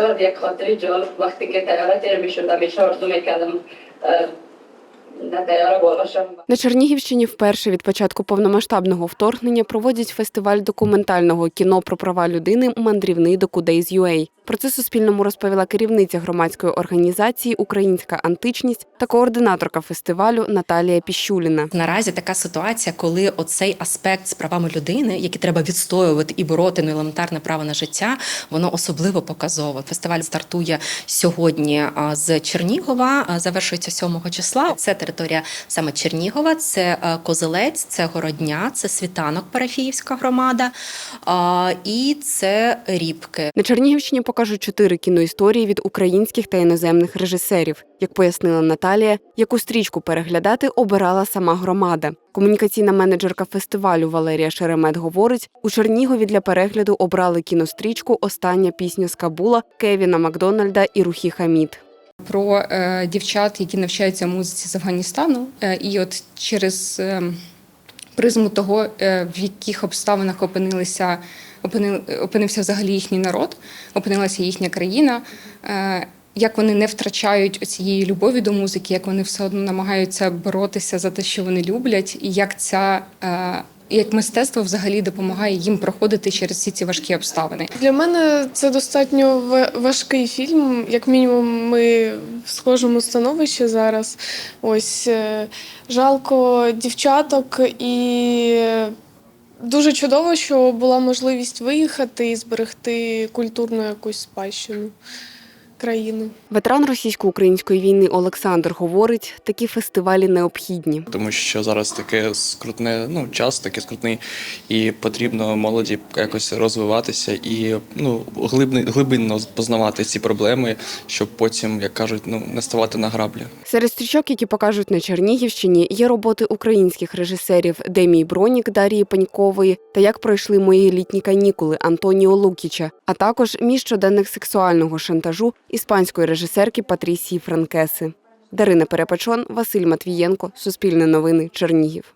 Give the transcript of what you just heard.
Söylediği kontrol, vakti getirerek bir şurada bir şortum ekalım. На Чернігівщині вперше від початку повномасштабного вторгнення проводять фестиваль документального кіно про права людини Мандрівний до Кудейз Юей. Про це Суспільному розповіла керівниця громадської організації Українська античність та координаторка фестивалю Наталія Піщуліна. Наразі така ситуація, коли оцей аспект з правами людини, які треба відстоювати і бороти ну елементарне право на життя, воно особливо показово. Фестиваль стартує сьогодні з Чернігова, завершується 7 числа. Це територія саме Чернігова, це а, Козелець, це Городня, це Світанок, парафіївська громада і це Рібки. На Чернігівщині покажуть чотири кіноісторії від українських та іноземних режисерів. Як пояснила Наталія, яку стрічку переглядати обирала сама громада. Комунікаційна менеджерка фестивалю Валерія Шеремет говорить: у Чернігові для перегляду обрали кінострічку Остання пісня з Кабула Кевіна Макдональда і Рухі Хамід. Про е, дівчат, які навчаються музиці з Афганістану, е, і от через е, призму того, в яких обставинах опинилися, опинив, опинився взагалі їхній народ, опинилася їхня країна. Як вони не втрачають цієї любові до музики, як вони все одно намагаються боротися за те, що вони люблять, і як ця як мистецтво взагалі допомагає їм проходити через всі ці важкі обставини. Для мене це достатньо ва- важкий фільм. Як мінімум, ми в схожому становищі зараз. Ось е, жалко дівчаток і. Дуже чудово, що була можливість виїхати і зберегти культурну якусь спадщину країни. Ветеран російсько-української війни Олександр говорить, такі фестивалі необхідні. тому що зараз таке скрутне, ну час такий скрутний, і потрібно молоді якось розвиватися і ну глибни, глибинно познавати ці проблеми, щоб потім, як кажуть, ну не ставати на граблі. Серед стрічок, які покажуть на Чернігівщині, є роботи українських режисерів Демій Бронік, Дарії Панькової та як пройшли мої літні канікули Антоніо Лукіча, а також між щоденних сексуального шантажу іспанської режисерки Патрісії Франкеси. Дарина Перепечон, Василь Матвієнко, Суспільне новини, Чернігів.